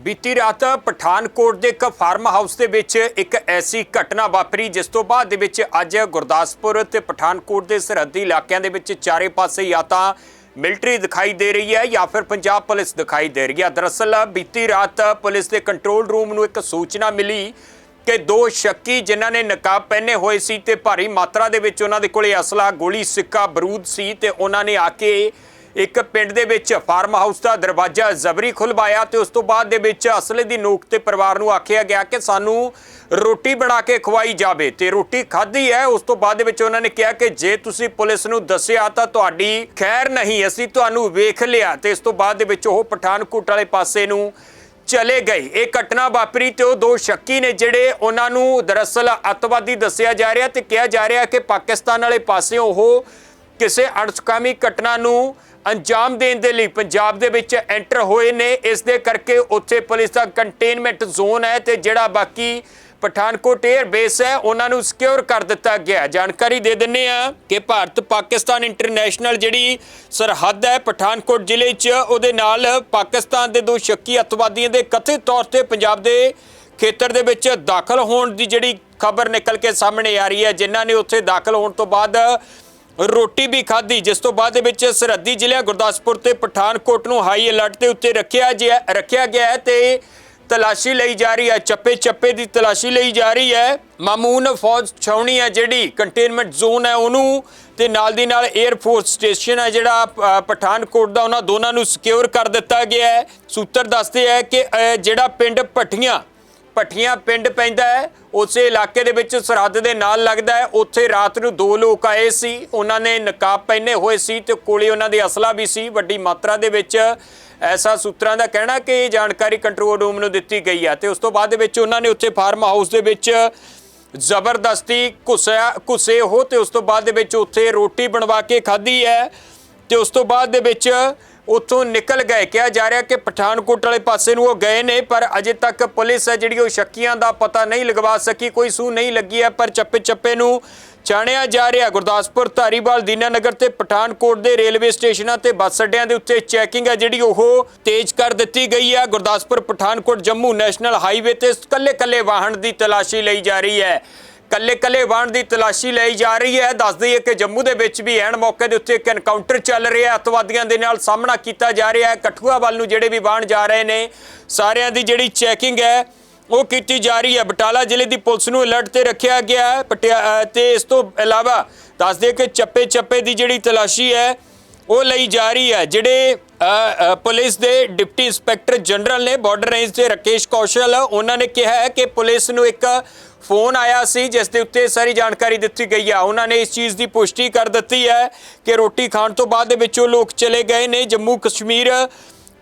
ਬੀਤੀ ਰਾਤ ਪਠਾਨਕੋਟ ਦੇ ਇੱਕ ਫਾਰਮ ਹਾਊਸ ਦੇ ਵਿੱਚ ਇੱਕ ਐਸੀ ਘਟਨਾ ਵਾਪਰੀ, ਜਿਸ ਤੋਂ ਬਾਅਦ ਦੇ ਵਿੱਚ ਅੱਜ ਗੁਰਦਾਸਪੁਰ ਤੇ ਪਠਾਨਕੋਟ ਦੇ ਸਰਹੱਦੀ ਇਲਾਕਿਆਂ ਦੇ ਵਿੱਚ ਚਾਰੇ ਪਾਸੇ ਜਾਂ ਤਾਂ ਮਿਲਟਰੀ ਦਿਖਾਈ ਦੇ ਰਹੀ ਹੈ ਜਾਂ ਫਿਰ ਪੰਜਾਬ ਪੁਲਿਸ ਦਿਖਾਈ ਦੇ ਰਹੀ ਹੈ। ਦਰਅਸਲ, ਬੀਤੀ ਰਾਤ ਪੁਲਿਸ ਦੇ ਕੰਟਰੋਲ ਰੂਮ ਨੂੰ ਇੱਕ ਸੂਚਨਾ ਮਿਲੀ ਕਿ ਦੋ ਸ਼ੱਕੀ ਜਿਨ੍ਹਾਂ ਨੇ ਨਕਾਬ ਪਹਿਨੇ ਹੋਏ ਸੀ ਤੇ ਭਾਰੀ ਮਾਤਰਾ ਦੇ ਵਿੱਚ ਉਹਨਾਂ ਦੇ ਕੋਲੇ ਅਸਲਾ ਗੋਲੀ, ਸਿੱਕਾ, ਬਰੂਦ ਸੀ ਤੇ ਉਹਨਾਂ ਨੇ ਆ ਕੇ ਇੱਕ ਪਿੰਡ ਦੇ ਵਿੱਚ ਫਾਰਮ ਹਾਊਸ ਦਾ ਦਰਵਾਜ਼ਾ ਜ਼ਬਰੀ ਖੁਲਵਾਇਆ ਤੇ ਉਸ ਤੋਂ ਬਾਅਦ ਦੇ ਵਿੱਚ ਅਸਲੇ ਦੀ ਨੋਕ ਤੇ ਪਰਿਵਾਰ ਨੂੰ ਆਖਿਆ ਗਿਆ ਕਿ ਸਾਨੂੰ ਰੋਟੀ ਬਣਾ ਕੇ ਖਵਾਈ ਜਾਵੇ ਤੇ ਰੋਟੀ ਖਾਧੀ ਹੈ। ਉਸ ਤੋਂ ਬਾਅਦ ਦੇ ਵਿੱਚ ਉਹਨਾਂ ਨੇ ਕਿਹਾ ਕਿ ਜੇ ਤੁਸੀਂ ਪੁਲਿਸ ਨੂੰ ਦੱਸਿਆ ਤਾਂ ਤੁਹਾਡੀ ਖੈਰ ਨਹੀਂ, ਅਸੀਂ ਤੁਹਾਨੂੰ ਵੇਖ ਲਿਆ ਤੇ ਇਸ ਤੋਂ ਬਾਅਦ ਦੇ ਵਿੱਚ ਉਹ ਪਠਾਨਕੋਟ ਵਾਲੇ ਪਾਸੇ ਨੂੰ ਚਲੇ ਗਏ। ਇਹ ਘਟਨਾ ਵਾਪਰੀ ਤੇ ਉਹ ਦੋ ਸ਼ੱਕੀ ਨੇ ਜਿਹੜੇ ਉਹਨਾਂ ਨੂੰ ਦਰਅਸਲ ਅੱਤਵਾਦੀ ਦੱਸਿਆ ਜਾ ਰਿਹਾ ਤੇ ਕਿਹਾ ਜਾ ਰਿਹਾ ਕਿ ਪਾਕਿਸਤਾਨ ਵਾਲੇ ਪਾਸੇ ਉਹ ਕਿਸੇ ਅਣਸੁਕਾਮੀ ਘਟਨਾ ਨੂੰ ਅੰਜਾਮ ਦੇਣ ਦੇ ਲਈ ਪੰਜਾਬ ਦੇ ਵਿੱਚ ਐਂਟਰ ਹੋਏ ਨੇ। ਇਸ ਦੇ ਕਰਕੇ ਉੱਥੇ ਪੁਲਿਸ ਦਾ ਕੰਟੇਨਮੈਂਟ ਜ਼ੋਨ ਹੈ ਤੇ ਜਿਹੜਾ ਬਾਕੀ ਪਠਾਨਕੋਟ 에ਅਰ ਬੇਸ ਹੈ, ਉਹਨਾਂ ਨੂੰ ਸਿਕਿਉਰ ਕਰ ਦਿੱਤਾ ਗਿਆ ਜਾਣਕਾਰੀ ਦੇ ਦਿੰਨੇ ਆ ਕਿ ਭਾਰਤ ਪਾਕਿਸਤਾਨ ਇੰਟਰਨੈਸ਼ਨਲ ਜਿਹੜੀ ਸਰਹੱਦ ਹੈ ਪਠਾਨਕੋਟ ਜ਼ਿਲ੍ਹੇ 'ਚ, ਉਹਦੇ ਨਾਲ ਪਾਕਿਸਤਾਨ ਦੇ ਦੋ ਸ਼ੱਕੀ ਅੱਤਵਾਦੀਆਂ ਦੇ ਕਥਿਤ ਤੌਰ ਤੇ ਪੰਜਾਬ ਦੇ ਖੇਤਰ ਦੇ ਵਿੱਚ ਦਾਖਲ ਹੋਣ ਦੀ ਜਿਹੜੀ ਖਬਰ ਨਿਕਲ ਕੇ ਸਾਹਮਣੇ ਆ ਰਹੀ ਹੈ, ਜਿਨ੍ਹਾਂ ਨੇ ਉੱਥੇ ਦਾਖਲ ਹੋਣ ਤੋਂ ਬਾਅਦ ਰੋਟੀ ਵੀ ਖਾਧੀ ਜਿਸ ਤੋਂ ਬਾਅਦ ਦੇ ਵਿੱਚ ਸਰਹੱਦੀ ਜ਼ਿਲ੍ਹਾ ਗੁਰਦਾਸਪੁਰ ਤੇ ਪਠਾਨਕੋਟ ਨੂੰ ਹਾਈ ਅਲਰਟ ਦੇ ਉੱਤੇ ਰੱਖਿਆ ਗਿਆ ਰੱਖਿਆ ਗਿਆ ਹੈ ਤੇ ਤਲਾਸ਼ੀ ਲਈ ਜਾ ਰਹੀ ਹੈ ਚੱਪੇ ਚੱਪੇ ਦੀ ਤਲਾਸ਼ੀ ਲਈ ਜਾ ਰਹੀ ਹੈ। ਮਾਮੂਨ ਫੌਜ ਛਾਉਣੀ ਹੈ ਜਿਹੜੀ ਕੰਟੇਨਮੈਂਟ ਜ਼ੋਨ ਹੈ ਉਹਨੂੰ ਤੇ ਨਾਲ ਦੀ ਨਾਲ 에ਅਰ ਫੋਰਸ ਸਟੇਸ਼ਨ ਹੈ ਜਿਹੜਾ ਅ, ਪਠਾਨਕੋਟ ਦਾ ਉਹਨਾਂ ਦੋਨਾਂ ਨੂੰ ਸਿਕਿਉਰ ਕਰ ਦਿੱਤਾ ਗਿਆ ਹੈ। ਸੂਤਰ ਦੱਸਦੇ ਹੈ ਕਿ ਜਿਹੜਾ ਪਿੰਡ ਭੱਠੀਆਂ ਭੱਠੀਆਂ ਪਿੰਡ ਪੈਂਦਾ ਹੈ, ਉਸੇ ਇਲਾਕੇ ਦੇ ਵਿੱਚ ਸਰਹੱਦ ਦੇ ਨਾਲ ਲੱਗਦਾ ਹੈ। ਉੱਥੇ ਰਾਤ ਨੂੰ ਦੋ ਲੋਕ ਆਏ ਸੀ, ਉਹਨਾਂ ਨੇ ਨਕਾਬ ਪਹਿਨੇ ਹੋਏ ਸੀ ਤੇ ਕੋਲੇ ਉਹਨਾਂ ਦੇ ਅਸਲਾ ਵੀ ਸੀ। ਵੱਡੀ ਮਾਤਰਾ ਦੇ ਵਿੱਚ ਐਸਾ ਸੂਤਰਾਂ ਦਾ ਕਹਿਣਾ ਕਿ ਇਹ ਜਾਣਕਾਰੀ ਕੰਟਰੋਲ ਰੂਮ ਨੂੰ ਦਿੱਤੀ ਗਈ ਹੈ ਤੇ ਉਸ ਤੋਂ ਬਾਅਦ ਦੇ ਵਿੱਚ ਉਹਨਾਂ ਨੇ ਉੱਥੇ ਫਾਰਮ ਹਾਊਸ ਦੇ ਵਿੱਚ ਜ਼ਬਰਦਸਤੀ ਘੁਸਿਆ, ਘੁਸੇ ਹੋ ਤੇ ਉਸ ਤੋਂ ਬਾਅਦ ਦੇ ਵਿੱਚ ਉੱਥੇ ਰੋਟੀ ਬਣਵਾ ਕੇ ਖਾਧੀ ਹੈ ਤੇ ਉਸ ਤੋਂ ਬਾਅਦ ਦੇ ਵਿੱਚ ਉੱਥੋਂ ਨਿਕਲ ਗਏ। ਕਿਹਾ ਜਾ ਰਿਹਾ ਕਿ ਪਠਾਨਕੋਟ ਵਾਲੇ ਪਾਸੇ ਨੂੰ ਉਹ ਗਏ ਨੇ, ਪਰ ਅਜੇ ਤੱਕ ਪੁਲਿਸ ਹੈ ਜਿਹੜੀ ਉਹ ਸ਼ੱਕੀਆਂ ਦਾ ਪਤਾ ਨਹੀਂ ਲਗਵਾ ਸਕੀ, ਕੋਈ ਸੂ ਨਹੀਂ ਲੱਗੀ ਹੈ, ਪਰ ਚੱਪੇ ਚੱਪੇ ਨੂੰ ਚਾਣਿਆ ਜਾ ਰਿਹਾ। ਗੁਰਦਾਸਪੁਰ, ਧਾਰੀਵਾਲ, ਦੀਨਾਨਗਰ ਤੇ ਪਠਾਨਕੋਟ ਦੇ ਰੇਲਵੇ ਸਟੇਸ਼ਨਾਂ ਤੇ ਬੱਸ ਅੱਡਿਆਂ ਦੇ ਉੱਤੇ ਚੈਕਿੰਗ ਹੈ, ਜਿਹੜੀ ਉਹ ਤੇਜ਼ ਕਰ ਦਿੱਤੀ ਗਈ ਹੈ। ਗੁਰਦਾਸਪੁਰ, ਪਠਾਨਕੋਟ, ਜੰਮੂ ਨੈਸ਼ਨਲ ਹਾਈਵੇ ਤੇ ਕੱਲੇ-ਕੱਲੇ ਵਾਹਨ ਦੀ ਤਲਾਸ਼ੀ ਲਈ ਜਾ ਰਹੀ ਹੈ। ਕੱਲੇ-ਕੱਲੇ ਵਾਹਨ ਦੀ ਤਲਾਸ਼ੀ ਲਈ ਜਾ ਰਹੀ ਹੈ। ਦੱਸ ਦਈਏ ਕਿ ਜੰਮੂ ਦੇ ਵਿੱਚ ਵੀ ਐਨ ਮੌਕੇ ਦੇ ਉੱਤੇ ਇੱਕ ਐਨਕਾਊਂਟਰ ਚੱਲ ਰਿਹਾ ਹੈ। ਅੱਤਵਾਦੀਆਂ ਦੇ ਨਾਲ ਸਾਹਮਣਾ ਕੀਤਾ ਜਾ ਰਿਹਾ ਹੈ। ਕਠੂਆ ਵੱਲ ਨੂੰ ਜਿਹੜੇ ਵੀ ਵਾਹਨ ਜਾ ਰਹੇ ਨੇ ਸਾਰਿਆਂ ਦੀ ਜਿਹੜੀ ਚੈਕਿੰਗ ਹੈ ਉਹ ਕੀਤੀ ਜਾ ਰਹੀ ਹੈ। ਬਟਾਲਾ ਜ਼ਿਲ੍ਹੇ ਦੀ ਪੁਲਿਸ ਨੂੰ ਅਲਰਟ ਤੇ ਰੱਖਿਆ ਗਿਆ ਹੈ। ਪਟਿਆ- ਅ, ਤੇ ਇਸ ਤੋਂ ਇਲਾਵਾ ਦੱਸ ਦਈਏ ਕਿ ਚੱਪੇ-ਚੱਪੇ ਦੀ ਜਿਹੜੀ ਤਲਾਸ਼ੀ ਹੈ ਉਹ ਲਈ ਜਾ ਰਹੀ ਹੈ, ਜਿਹੜੇ ਪੁਲਿਸ ਦੇ ਡਿਪਟੀ ਇੰਸਪੈਕਟਰ ਜਨਰਲ ਨੇ ਬਾਰਡਰ ਰੇਂਜ ਦੇ ਰਕੇਸ਼ ਕੌਸ਼ਲ, ਉਹਨਾਂ ਨੇ ਕਿਹਾ ਹੈ ਕਿ ਪੁਲਿਸ ਨੂੰ ਇੱਕ ਫੋਨ ਆਇਆ ਸੀ, ਜਿਸ ਦੇ ਉੱਤੇ ਸਾਰੀ ਜਾਣਕਾਰੀ ਦਿੱਤੀ ਗਈ ਹੈ। ਉਹਨਾਂ ਨੇ ਇਸ ਚੀਜ਼ ਦੀ ਪੁਸ਼ਟੀ ਕਰ ਦਿੱਤੀ ਹੈ ਕਿ ਰੋਟੀ ਖਾਣ ਤੋਂ ਬਾਅਦ ਦੇ ਵਿੱਚ ਉਹ ਲੋਕ ਚਲੇ ਗਏ ਨੇ। ਜੰਮੂ ਕਸ਼ਮੀਰ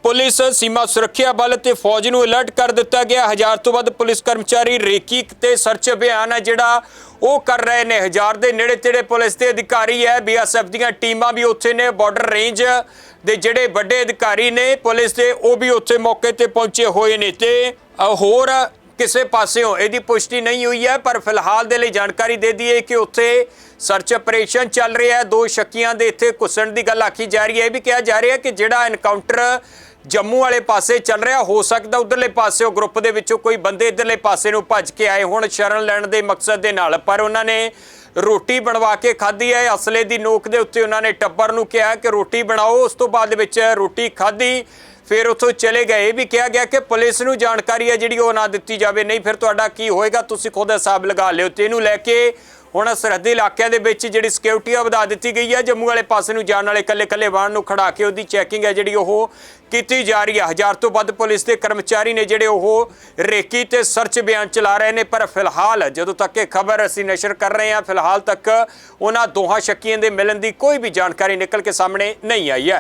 ਪੁਲਿਸ ਸੀਮਾ ਸੁਰੱਖਿਆ ਬਲ ਤੇ ਫੌਜ ਨੂੰ ਅਲਰਟ ਕਰ ਦਿੱਤਾ ਗਿਆ। ਹਜ਼ਾਰ ਤੋਂ ਵੱਧ ਪੁਲਿਸ ਕਰਮਚਾਰੀ ਰੇਕੀ ਤੇ ਸਰਚ ਅਭਿਆਨ ਹੈ ਜਿਹੜਾ ਉਹ ਕਰ ਰਹੇ ਨੇ। ਹਜ਼ਾਰ ਦੇ ਨੇੜੇ ਤੇੜੇ ਪੁਲਿਸ ਦੇ ਅਧਿਕਾਰੀ ਹੈ। ਬੀਐਸਐਫ ਦੀਆਂ ਟੀਮਾਂ ਵੀ ਉੱਥੇ ਨੇ। ਬਾਰਡਰ ਰੇਂਜ ਦੇ ਜਿਹੜੇ ਵੱਡੇ ਅਧਿਕਾਰੀ ਨੇ ਪੁਲਿਸ ਦੇ, ਉਹ ਵੀ ਉੱਥੇ ਮੌਕੇ ਤੇ ਪਹੁੰਚੇ ਹੋਏ ਨੇ ਤੇ ਹੋਰ ਕਿਸੇ ਪਾਸਿਓਂ ਇਹਦੀ ਪੁਸ਼ਟੀ ਨਹੀਂ ਹੋਈ ਹੈ, ਪਰ ਫਿਲਹਾਲ ਦੇ ਲਈ ਜਾਣਕਾਰੀ ਦੇ ਦਈਏ ਕਿ ਉੱਥੇ ਸਰਚ ਆਪਰੇਸ਼ਨ ਚੱਲ ਰਿਹਾ ਹੈ। ਦੋ ਸ਼ੱਕੀਆਂ ਦੇ ਇੱਥੇ ਘੁਸਣ ਦੀ ਗੱਲ ਆਖੀ ਜਾ ਰਹੀ ਹੈ। ਇਹ ਵੀ ਕਿਹਾ ਜਾ ਰਿਹਾ ਹੈ ਕਿ ਜਿਹੜਾ ਐਨਕਾਊਂਟਰ ਜੰਮੂ ਵਾਲੇ ਪਾਸੇ ਚੱਲ ਰਿਹਾ, ਹੋ ਸਕਦਾ ਉਧਰਲੇ ਪਾਸਿਓਂ ਗਰੁੱਪ ਦੇ ਵਿੱਚੋਂ ਕੋਈ ਬੰਦੇ ਇਧਰਲੇ ਪਾਸੇ ਨੂੰ ਭੱਜ ਕੇ ਆਏ ਹੁਣ, ਸ਼ਰਨ ਲੈਣ ਦੇ ਮਕਸਦ ਦੇ ਨਾਲ। ਪਰ ਉਹਨਾਂ ਨੇ ਰੋਟੀ ਬਣਵਾ ਕੇ ਖਾਧੀ ਹੈ। ਅਸਲੇ ਦੀ ਨੋਕ ਦੇ ਉੱਤੇ ਉਹਨਾਂ ਨੇ ਟੱਬਰ ਨੂੰ ਕਿਹਾ ਕਿ ਰੋਟੀ ਬਣਾਓ। ਉਸ ਤੋਂ ਬਾਅਦ ਵਿੱਚ ਰੋਟੀ ਖਾਧੀ। ਫਿਰ ਉੱਥੋਂ ਚਲੇ ਗਏ। ਇਹ ਵੀ ਕਿਹਾ ਗਿਆ ਕਿ ਪੁਲਿਸ ਨੂੰ ਜਾਣਕਾਰੀ ਹੈ ਜਿਹੜੀ ਉਹ ਨਾ ਦਿੱਤੀ ਜਾਵੇ। ਨਹੀਂ, ਫਿਰ ਤੁਹਾਡਾ ਕੀ ਹੋਏਗਾ? ਤੁਸੀਂ ਖੁਦ ਹਿਸਾਬ ਲਗਾ ਲਿਓ। ਤੇ ਇਹਨੂੰ ਲੈ ਕੇ ਹੁਣ ਸਰਹੱਦੀ ਇਲਾਕਿਆਂ ਦੇ ਵਿੱਚ ਜਿਹੜੀ ਸਿਕਿਉਰਿਟੀ ਆ ਵਧਾ ਦਿੱਤੀ ਗਈ ਹੈ। ਜੰਮੂ ਵਾਲੇ ਪਾਸੇ ਨੂੰ ਜਾਣ ਵਾਲੇ ਕੱਲੇ-ਕੱਲੇ ਵਾਹਨ ਨੂੰ ਖੜਾ ਕੇ ਉਹਦੀ ਚੈਕਿੰਗ ਹੈ ਜਿਹੜੀ ਉਹ ਕੀਤੀ ਜਾ ਰਹੀ ਹੈ। ਹਜ਼ਾਰ ਤੋਂ ਵੱਧ ਪੁਲਿਸ ਦੇ ਕਰਮਚਾਰੀ ਨੇ ਜਿਹੜੇ ਉਹ ਰੇਕੀ ਤੇ ਸਰਚ ਬਿਆਨ ਚਲਾ ਰਹੇ ਨੇ। ਪਰ ਫਿਲਹਾਲ ਜਦੋਂ ਤੱਕ ਇਹ ਖਬਰ ਅਸੀਂ ਨਸ਼ਰ ਕਰ ਰਹੇ ਹਾਂ, ਫਿਲਹਾਲ ਤੱਕ ਉਹਨਾਂ ਦੋਹਾਂ ਸ਼ੱਕੀਆਂ ਦੇ ਮਿਲਣ ਦੀ ਕੋਈ ਵੀ ਜਾਣਕਾਰੀ ਨਿਕਲ ਕੇ ਸਾਹਮਣੇ ਨਹੀਂ ਆਈ ਹੈ।